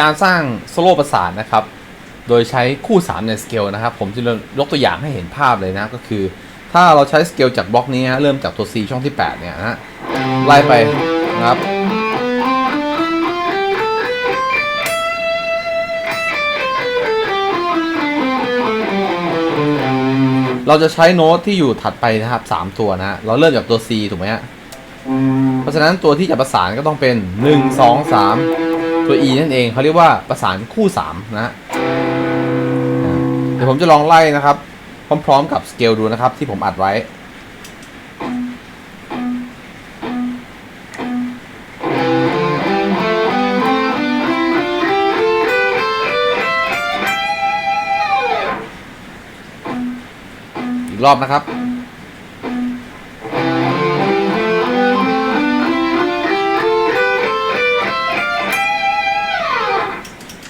การสร้างโซโล่ประสานนะครับ โดยใช้คู่3ในสเกลนะครับ ผมจะยกตัวอย่างให้เห็นภาพเลยนะก็คือ ถ้าเราใช้สเกลจากบล็อกนี้ฮะเริ่มจากตัว C ช่องที่ 8 เนี่ยนะไล่ไปนะครับเราจะใช้โน้ตที่อยู่ถัดไปนะครับ 3 ตัวนะฮะเราเริ่มจากตัว C ถูกไหมฮะ เพราะฉะนั้นตัวที่จะประสานก็ต้องเป็น 1 2 3 ตัว E นั่นเองเขาเรียกว่าประสานคู่3นะฮะเดี๋ยวผมจะลองไล่นะครับ พร้อมๆกับสเกลดูนะครับที่ผมอัดไว้อีกรอบนะครับ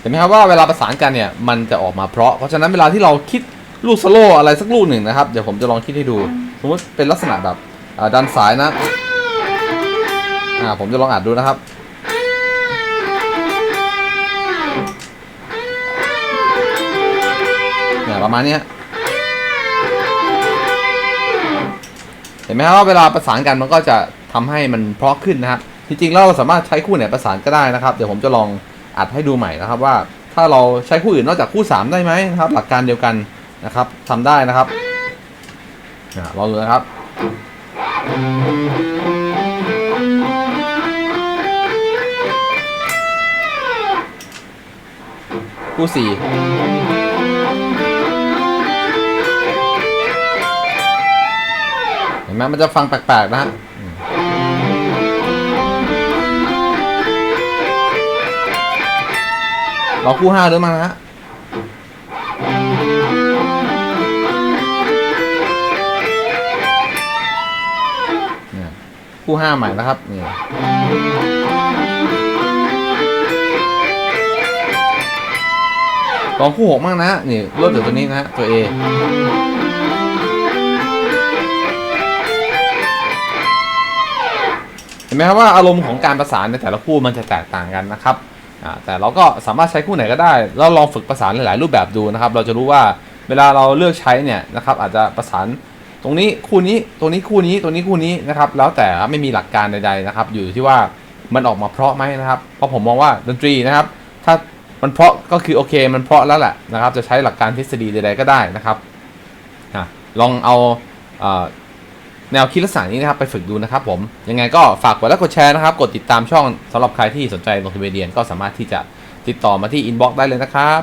ห็นไหมครับว่าเวลาประสานกันเนี่ยมันจะออกมาเพราะ เพราะฉะนั้นเวลาที่เราคิดลูกสโลว์อะไรสักลูกหนึ่งนะครับ เดี๋ยวผมจะลองคิดให้ดู สมมติเป็นลักษณะแบบอ่าดันสายนะอ่าผมจะลองอัดดูนะครับเนี่ยประมาณเนี้ยเห็นไหมครับว่าเวลาประสานกันมันก็จะทำให้มันเพราะขึ้นนะครับจริงๆแล้วเราสามารถใช้คู่ไหนประสานก็ได้นะครับ เดี๋ยวผมจะลอง อัดให้ดูใหม่นะครับว่าถ้าเราใช้คู่อื่นนอกจากคู่ 3 ได้ไหมนะครับ หลักการเดียวกันนะครับทำได้นะครับลองดูนะครับคู่สี่เห็นไหมมันจะฟังแปลกๆนะฮะ รอคู่ห้าด้วยมั้งนะฮะนี่คู่ห้าใหม่นะครับนี่ลองคู่หกมั่งนะนี่เริ่มจากตัวนี้นะฮะตัว A เห็นไหมครับว่าอารมณ์ของการประสานในแต่ละคู่มันจะแตกต่างกันนะครับ แต่เราก็สามารถใช้คู่ไหนก็ได้ แล้วลองฝึกประสานหลายๆ รูปแบบดูนะครับ เราจะรู้ว่าเวลาเราเลือกใช้เนี่ยนะครับอาจจะประสานตรงนี้คู่นี้ตรงนี้คู่นี้ตรงนี้คู่นี้นะครับ แล้วแต่ไม่มีหลักการใดๆนะครับ อยู่ที่ว่ามันออกมาเพราะไหมนะครับ เพราะผมมองว่าดนตรีนะครับ ถ้ามันเพราะก็คือโอเค มันเพราะแล้วแหละนะครับ จะใช้หลักการทฤษฎีใดๆก็ได้นะครับลองเอา แนวคิดลักษณะนี้นะครับไปฝึกดูนะครับผม ยังไงก็ฝากกดไลค์กดแชร์นะครับ กดติดตามช่องสำหรับใครที่สนใจลงทุนเรียนก็สามารถที่จะติดต่อมาที่อินบ็อกซ์ได้เลยนะครับ